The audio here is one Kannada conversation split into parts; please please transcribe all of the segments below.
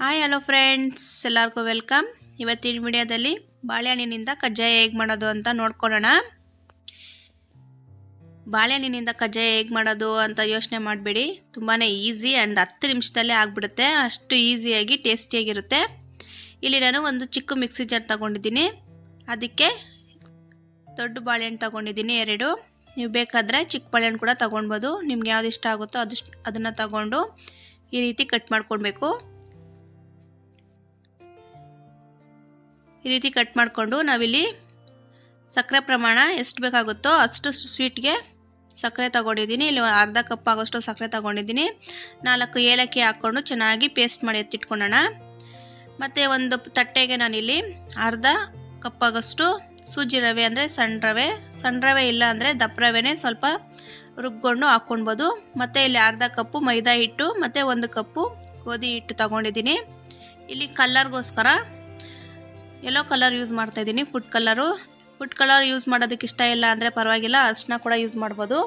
ಹಾಯ್ ಹಲೋ ಫ್ರೆಂಡ್ಸ್ ಎಲ್ಲರಿಗೂ ವೆಲ್ಕಮ್ ಇವತ್ತಿನ ವಿಡಿಯೋದಲ್ಲಿ ಬಾಳೆಹಣ್ಣಿನಿಂದ ಕಜ್ಜಾಯ ಹೇಗೆ ಮಾಡೋದು ಅಂತ ನೋಡ್ಕೊಳ್ಳೋಣ. ಬಾಳೆಹಣ್ಣಿನಿಂದ ಕಜ್ಜಾಯ ಹೇಗೆ ಮಾಡೋದು ಅಂತ ಯೋಚನೆ ಮಾಡಬೇಡಿ. ತುಂಬಾ ಈಸಿ ಆ್ಯಂಡ್ ಹತ್ತು ನಿಮಿಷದಲ್ಲೇ ಆಗಿಬಿಡುತ್ತೆ. ಅಷ್ಟು ಈಸಿಯಾಗಿ ಟೇಸ್ಟಿಯಾಗಿರುತ್ತೆ ಇಲ್ಲಿ ನಾನು ಒಂದು ಚಿಕ್ಕ ಮಿಕ್ಸಿ ಜಾರ್ ತಗೊಂಡಿದ್ದೀನಿ. ಅದಕ್ಕೆ ದೊಡ್ಡ ಬಾಳೆಹಣ್ಣು ತಗೊಂಡಿದ್ದೀನಿ ಎರಡು. ನೀವು ಬೇಕಾದರೆ ಚಿಕ್ಕ ಬಾಳೆಹಣ್ಣು ಕೂಡ ತೊಗೊಳ್ಬೋದು. ನಿಮ್ಗೆ ಯಾವ್ದು ಇಷ್ಟ ಆಗುತ್ತೋ ಅದು ಅದನ್ನು ತಗೊಂಡು ಈ ರೀತಿ ಕಟ್ ಮಾಡ್ಕೊಳ್ಬೇಕು ಈ ರೀತಿ ಕಟ್ ಮಾಡಿಕೊಂಡು ನಾವಿಲ್ಲಿ ಸಕ್ಕರೆ ಪ್ರಮಾಣ ಎಷ್ಟು ಬೇಕಾಗುತ್ತೋ ಅಷ್ಟು ಸ್ವೀಟ್ಗೆ ಸಕ್ಕರೆ ತಗೊಂಡಿದ್ದೀನಿ. ಇಲ್ಲಿ ಅರ್ಧ ಕಪ್ ಆಗೋಷ್ಟು ಸಕ್ಕರೆ ತಗೊಂಡಿದ್ದೀನಿ. ನಾಲ್ಕು ಏಲಕ್ಕಿ ಹಾಕ್ಕೊಂಡು ಚೆನ್ನಾಗಿ ಪೇಸ್ಟ್ ಮಾಡಿ ಎತ್ತಿಟ್ಕೊಳ್ಳೋಣ ಮತ್ತು ಒಂದು ತಟ್ಟೆಗೆ ನಾನಿಲ್ಲಿ ಅರ್ಧ ಕಪ್ ಆಗೋಷ್ಟು ಸೂಜಿ ರವೆ ಅಂದರೆ ಸಣ್ಣ ರವೆ ಸಣ್ಣ ರವೆ ಇಲ್ಲ ಅಂದರೆ ದಪ್ಪ ರವೆನೇ ಸ್ವಲ್ಪ ರುಬ್ಕೊಂಡು ಹಾಕ್ಕೊಳ್ಬೋದು. ಮತ್ತು ಇಲ್ಲಿ ಅರ್ಧ ಕಪ್ಪು ಮೈದಾ ಹಿಟ್ಟು, ಮತ್ತು ಒಂದು ಕಪ್ಪು ಗೋಧಿ ಹಿಟ್ಟು ತಗೊಂಡಿದ್ದೀನಿ. ಇಲ್ಲಿ ಕಲ್ಲರ್ಗೋಸ್ಕರ ಯೆಲ್ಲೋ ಕಲರ್ ಯೂಸ್ ಮಾಡ್ತಾಯಿದ್ದೀನಿ food colour food colour use ಮಾಡೋದಕ್ಕೆ ಇಷ್ಟ ಇಲ್ಲ ಅಂದರೆ ಪರವಾಗಿಲ್ಲ ಅರ್ಶಿನ ಕೂಡ ಯೂಸ್ ಮಾಡ್ಬೋದು.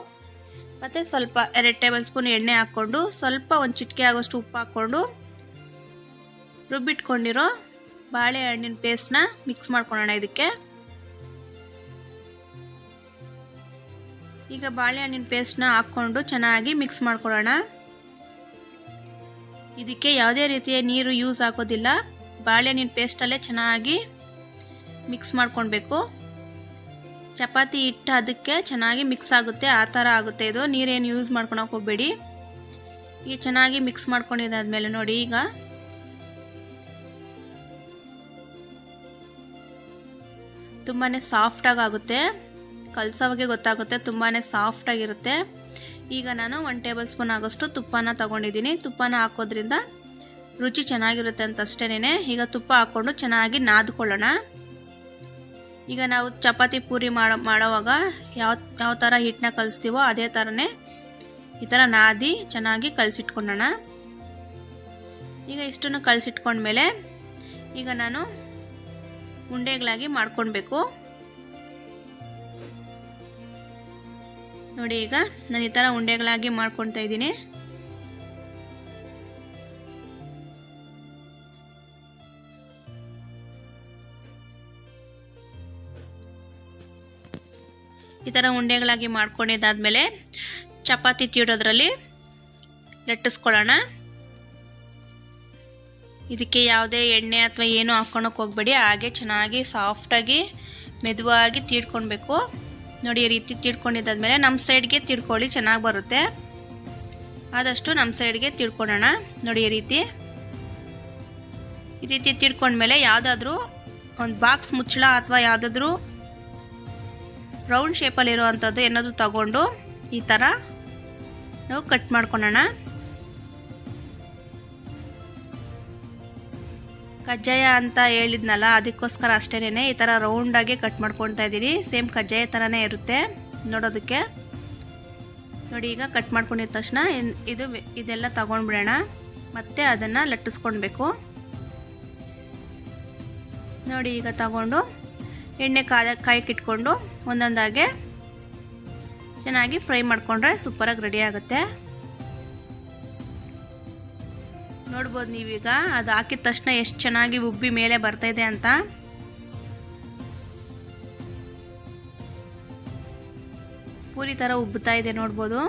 ಮತ್ತು ಸ್ವಲ್ಪ ಎರಡು ಟೇಬಲ್ ಸ್ಪೂನ್ ಎಣ್ಣೆ ಹಾಕ್ಕೊಂಡು, ಸ್ವಲ್ಪ ಒಂದು ಚಿಟಿಕೆ ಆಗೋಷ್ಟು ಉಪ್ಪು ಹಾಕ್ಕೊಂಡು, ರುಬ್ಬಿಟ್ಕೊಂಡಿರೋ ಬಾಳೆಹಣ್ಣಿನ ಪೇಸ್ಟ್ನ ಮಿಕ್ಸ್ ಮಾಡ್ಕೊಳ್ಳೋಣ ಇದಕ್ಕೆ. ಈಗ ಬಾಳೆಹಣ್ಣಿನ ಪೇಸ್ಟ್ನ ಹಾಕ್ಕೊಂಡು ಚೆನ್ನಾಗಿ ಮಿಕ್ಸ್ ಮಾಡ್ಕೊಳ್ಳೋಣ ಇದಕ್ಕೆ ಯಾವುದೇ ರೀತಿಯ ನೀರು ಯೂಸ್ ಆಗೋದಿಲ್ಲ. ಬಾಳೆಹಣ್ಣಿನ ಪೇಸ್ಟಲ್ಲೇ ಚೆನ್ನಾಗಿ ಮಿಕ್ಸ್ ಮಾಡ್ಕೊಳ್ಬೇಕು. ಚಪಾತಿ ಹಿಟ್ಟು ಅದಕ್ಕೆ ಚೆನ್ನಾಗಿ ಮಿಕ್ಸ್ ಆಗುತ್ತೆ, ಆ ಥರ ಆಗುತ್ತೆ ಇದು. ನೀರೇನು ಯೂಸ್ ಮಾಡ್ಕೊಳಕ್ಕೆ ಹೋಗಬೇಡಿ. ಈಗ ಚೆನ್ನಾಗಿ ಮಿಕ್ಸ್ ಮಾಡ್ಕೊಂಡಿದ್ದಾದ್ಮೇಲೆ ನೋಡಿ ಈಗ. ತುಂಬಾ ಸಾಫ್ಟಾಗಿ ಆಗುತ್ತೆ. ಕಲ್ಸೋವಾಗೆ ಗೊತ್ತಾಗುತ್ತೆ ತುಂಬಾ ಸಾಫ್ಟಾಗಿರುತ್ತೆ ಈಗ ನಾನು ಒನ್ ಟೇಬಲ್ ಸ್ಪೂನ್ ಆಗೋಷ್ಟು ತುಪ್ಪನ ತಗೊಂಡಿದ್ದೀನಿ. ತುಪ್ಪನ ಹಾಕೋದ್ರಿಂದ ರುಚಿ ಚೆನ್ನಾಗಿರುತ್ತೆ ಅಂತ ಅಷ್ಟೇನೆ ಈಗ ತುಪ್ಪ ಹಾಕ್ಕೊಂಡು ಚೆನ್ನಾಗಿ ನಾದ್ಕೊಳ್ಳೋಣ. ಈಗ ನಾವು ಚಪಾತಿ ಪೂರಿ ಮಾಡೋ, ಮಾಡೋವಾಗ ಯಾವ ಯಾವ ಥರ ಹಿಟ್ಟನ್ನ ಕಲಿಸ್ತೀವೋ ಅದೇ ಥರನೇ ಈ ಥರ ನಾದಿ ಚೆನ್ನಾಗಿ ಕಲಸಿಟ್ಕೊಳ್ಳೋಣ. ಈಗ ಇಷ್ಟನ್ನು ಕಲಸಿಟ್ಕೊಂಡ್ಮೇಲೆ ಈಗ ನಾನು ಉಂಡೆಗಳಾಗಿ ಮಾಡ್ಕೊಳ್ಬೇಕು. ನೋಡಿ ಈಗ ನಾನು ಈ ಥರ ಉಂಡೆಗಳಾಗಿ ಮಾಡ್ಕೊತಾ ಇದ್ದೀನಿ. ಈ ಥರ ಉಂಡೆಗಳಾಗಿ ಮಾಡ್ಕೊಂಡಿದ್ದಾದಮೇಲೆ ಚಪಾತಿ ತೀಡೋದ್ರಲ್ಲಿ ಲಟ್ಟಿಸ್ಕೊಳ್ಳೋಣ. ಇದಕ್ಕೆ ಯಾವುದೇ ಎಣ್ಣೆ ಅಥವಾ ಏನು ಹಾಕ್ಕೊಳಕ್ಕೆ ಹೋಗ್ಬೇಡಿ. ಹಾಗೆ ಚೆನ್ನಾಗಿ ಸಾಫ್ಟಾಗಿ ಮೆದುವಾಗಿ ತೀಡ್ಕೊಳ್ಬೇಕು. ನೋಡಿ, ಈ ರೀತಿ ತೀಡ್ಕೊಂಡಿದ್ದಾದಮೇಲೆ ನಮ್ಮ ಸೈಡ್ಗೆ ತೀಡ್ಕೊಳ್ಳಿ, ಚೆನ್ನಾಗಿ ಬರುತ್ತೆ. ಆದಷ್ಟು ನಮ್ಮ ಸೈಡ್ಗೆ ತಿಳ್ಕೊಳ್ಳೋಣ ನೋಡಿ, ಈ ರೀತಿ. ಈ ರೀತಿ ತಿಳ್ಕೊಂಡ್ಮೇಲೆ ಯಾವುದಾದ್ರೂ ಒಂದು ಬಾಕ್ಸ್ ಮುಚ್ಚಳ ಅಥವಾ ಯಾವುದಾದ್ರೂ ರೌಂಡ್ ಶೇಪಲ್ಲಿ ಇರುವಂಥದ್ದು ಏನಾದರೂ ತಗೊಂಡು ಈ ಥರ ನಾವು ಕಟ್ ಮಾಡ್ಕೊಳ್ಳೋಣ ಕಜ್ಜಾಯ ಅಂತ ಹೇಳಿದ್ನಲ್ಲ, ಅದಕ್ಕೋಸ್ಕರ ಅಷ್ಟೇನೆ ಈ ಥರ ರೌಂಡಾಗಿ ಕಟ್ ಮಾಡ್ಕೊಳ್ತಾ ಇದ್ದೀನಿ ಸೇಮ್ ಕಜ್ಜಾಯ ಥರನೇ ಇರುತ್ತೆ ನೋಡೋದಕ್ಕೆ. ನೋಡಿ, ಈಗ ಕಟ್ ಮಾಡ್ಕೊಂಡಿದ ತಕ್ಷಣ ಇದು ಇದೆಲ್ಲ ತಗೊಂಡ್ಬಿಡೋಣ. ಮತ್ತೆ ಅದನ್ನು ಲಟ್ಟಿಸ್ಕೊಳ್ಬೇಕು. ನೋಡಿ, ಈಗ ತಗೊಂಡು ಎಣ್ಣೆ ಕಾದ ಕಾಯಕ್ಕಿಟ್ಕೊಂಡು ಒಂದೊಂದಾಗೆ ಚೆನ್ನಾಗಿ ಫ್ರೈ ಮಾಡಿಕೊಂಡ್ರೆ ಸೂಪರಾಗಿ ರೆಡಿ ಆಗುತ್ತೆ. ನೋಡ್ಬೋದು ನೀವೀಗ ಅದು ಹಾಕಿದ ತಕ್ಷಣ ಎಷ್ಟು ಚೆನ್ನಾಗಿ ಉಬ್ಬಿ ಮೇಲೆ ಬರ್ತಾ ಇದೆ ಅಂತ. ಪೂರಿ ಥರ ಉಬ್ಬುತ್ತಾ ಇದೆ ನೋಡ್ಬೋದು.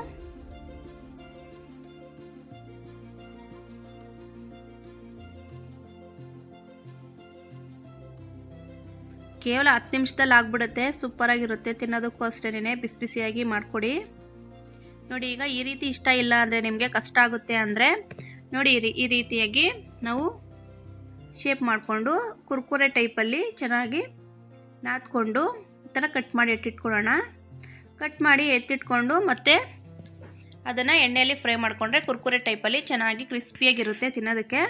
ಕೇವಲ ಹತ್ತು ನಿಮಿಷದಲ್ಲಿ ಆಗ್ಬಿಡುತ್ತೆ, ಸೂಪರಾಗಿರುತ್ತೆ, ತಿನ್ನೋದಕ್ಕೂ ಅಷ್ಟೇನೆ ಬಿಸಿ ಬಿಸಿಯಾಗಿ ಮಾಡಿಕೊಡಿ. ನೋಡಿ, ಈಗ ಈ ರೀತಿ ಇಷ್ಟ ಇಲ್ಲ ಅಂದರೆ ನಿಮಗೆ ಕಷ್ಟ ಆಗುತ್ತೆ ಅಂದರೆ, ನೋಡಿ, ಈ ರೀತಿಯಾಗಿ ನಾವು ಶೇಪ್ ಮಾಡಿಕೊಂಡು ಕುರ್ಕುರೆ ಟೈಪಲ್ಲಿ ಚೆನ್ನಾಗಿ ನಾದ್ಕೊಂಡು ಈ ಥರ ಕಟ್ ಮಾಡಿ ಎತ್ತಿಟ್ಕೊಳ್ಳೋಣ. ಕಟ್ ಮಾಡಿ ಎತ್ತಿಟ್ಕೊಂಡು ಮತ್ತೆ ಅದನ್ನು ಎಣ್ಣೆಯಲ್ಲಿ ಫ್ರೈ ಮಾಡಿಕೊಂಡ್ರೆ ಕುರ್ಕುರೆ ಟೈಪಲ್ಲಿ ಚೆನ್ನಾಗಿ ಕ್ರಿಸ್ಪಿಯಾಗಿರುತ್ತೆ ತಿನ್ನೋದಕ್ಕೆ.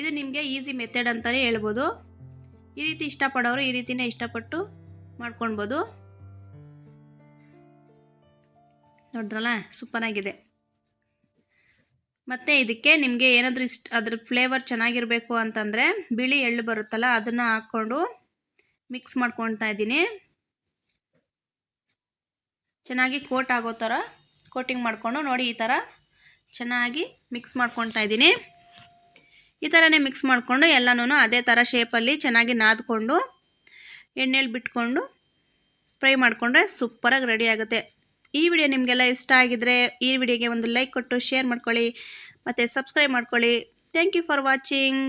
ಇದು ನಿಮಗೆ ಈಸಿ ಮೆಥಡ್ ಅಂತಲೇ ಹೇಳ್ಬೋದು. ಈ ರೀತಿ ಇಷ್ಟಪಡೋರು ಈ ರೀತಿನೇ ಇಷ್ಟಪಟ್ಟು ಮಾಡ್ಕೊಳ್ಬೋದು. ನೋಡಿದ್ರಲ್ಲ, ಸೂಪರಾಗಿದೆ. ಮತ್ತು ಇದಕ್ಕೆ ನಿಮಗೆ ಏನಾದರೂ ಇಷ್ಟ, ಅದ್ರ ಫ್ಲೇವರ್ ಚೆನ್ನಾಗಿರಬೇಕು ಅಂತಂದರೆ ಬಿಳಿ ಎಳ್ಳು ಬರುತ್ತಲ್ಲ, ಅದನ್ನು ಹಾಕ್ಕೊಂಡು ಮಿಕ್ಸ್ ಮಾಡ್ಕೊಳ್ತಾ ಇದ್ದೀನಿ. ಚೆನ್ನಾಗಿ ಕೋಟ್ ಆಗೋ ಥರ ಕೋಟಿಂಗ್ ಮಾಡಿಕೊಂಡು ನೋಡಿ ಈ ಥರ ಚೆನ್ನಾಗಿ ಮಿಕ್ಸ್ ಮಾಡ್ಕೊಳ್ತಾ ಇದ್ದೀನಿ. ಈ ಥರನೇ ಮಿಕ್ಸ್ ಮಾಡಿಕೊಂಡು ಎಲ್ಲನೂ ಅದೇ ಥರ ಶೇಪಲ್ಲಿ ಚೆನ್ನಾಗಿ ನಾದ್ಕೊಂಡು, ಎಣ್ಣೆಲಿ ಬಿಟ್ಕೊಂಡು ಫ್ರೈ ಮಾಡಿಕೊಂಡ್ರೆ ಸೂಪರಾಗಿ ರೆಡಿ ಆಗುತ್ತೆ. ಈ ವಿಡಿಯೋ ನಿಮಗೆಲ್ಲ ಇಷ್ಟ ಆಗಿದ್ರೆ ಈ ವಿಡಿಯೋಗೆ ಒಂದು ಲೈಕ್ ಕೊಟ್ಟು ಶೇರ್ ಮಾಡ್ಕೊಳ್ಳಿ, ಮತ್ತು ಸಬ್ಸ್ಕ್ರೈಬ್ ಮಾಡ್ಕೊಳ್ಳಿ. Thank you for watching